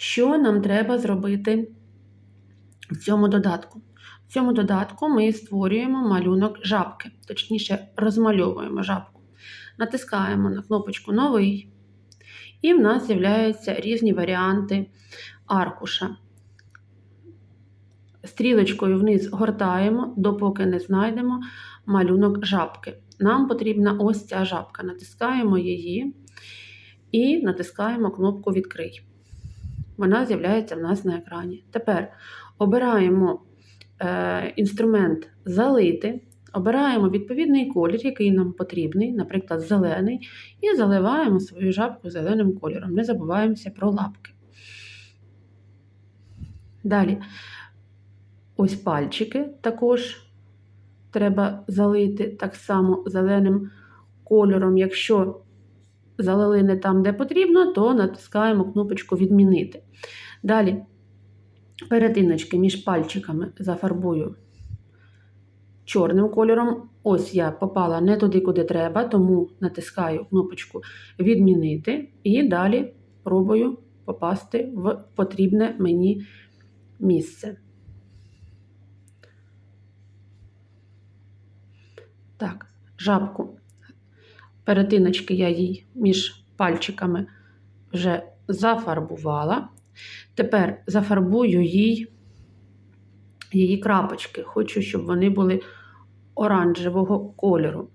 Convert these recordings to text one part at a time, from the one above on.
Що нам треба зробити в цьому додатку? В цьому додатку ми створюємо малюнок жабки, точніше, розмальовуємо жабку. Натискаємо на кнопочку Новий, і в нас з'являються різні варіанти аркуша. Стрілочкою вниз гортаємо, допоки не знайдемо малюнок жабки. Нам потрібна ось ця жабка. Натискаємо її і натискаємо кнопку Відкрий. Вона з'являється в нас на екрані. Тепер обираємо е, інструмент Залити, обираємо відповідний колір, який нам потрібний, наприклад, зелений, і заливаємо свою жабку зеленим кольором. Не забуваємося про лапки. Далі, ось пальчики також треба залити так само зеленим кольором. Якщо залили не там, де потрібно, то натискаємо кнопочку Відмінити. Далі перетиночки між пальчиками зафарбую чорним кольором. Ось я попала не туди, куди треба, тому натискаю кнопочку Відмінити і далі пробую попасти в потрібне мені місце. Так, жабку. Перетиночки я їй між пальчиками вже зафарбувала. Тепер зафарбую їй її крапочки. Хочу, щоб вони були оранжевого кольору.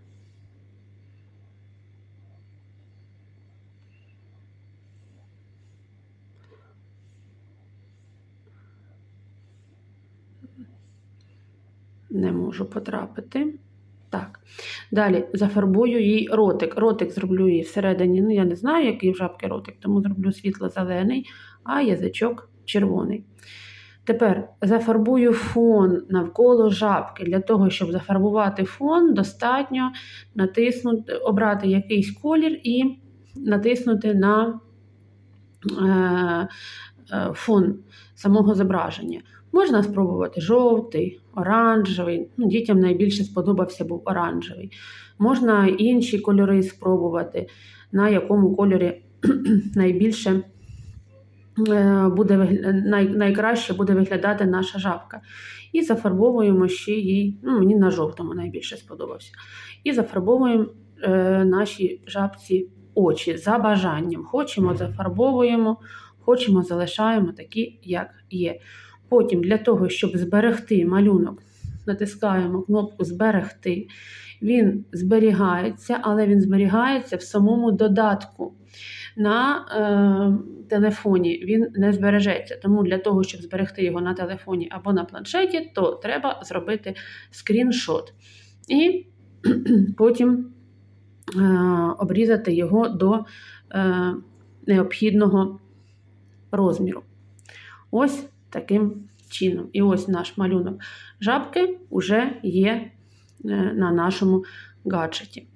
Не можу потрапити. Так. Далі зафарбую їй ротик. Ротик зроблю її всередині. Ну, я не знаю, який в жабки ротик, тому зроблю світло-зелений, а язичок червоний. Тепер зафарбую фон навколо жабки. Для того, щоб зафарбувати фон, достатньо натиснути, обрати якийсь колір і натиснути на е, е, фон самого зображення. Можна спробувати жовтий, оранжевий. Ну, Дітям найбільше сподобався був оранжевий. Можна інші кольори спробувати, на якому кольорі найбільше е, буде, най, найкраще буде виглядати наша жабка. І зафарбовуємо ще їй, ну, мені на жовтому найбільше сподобався. І зафарбовуємо е, наші жабці очі за бажанням. Хочемо, зафарбовуємо, хочемо, залишаємо такі, як є. Потім для того, щоб зберегти малюнок, натискаємо кнопку Зберегти. Він зберігається, але він зберігається в самому додатку. На е, телефоні він не збережеться. Тому для того, щоб зберегти його на телефоні або на планшеті, то треба зробити скріншот. І потім е, обрізати його до е, необхідного розміру. Ось таким чином. І ось наш малюнок жабки вже є е, на нашому гаджеті.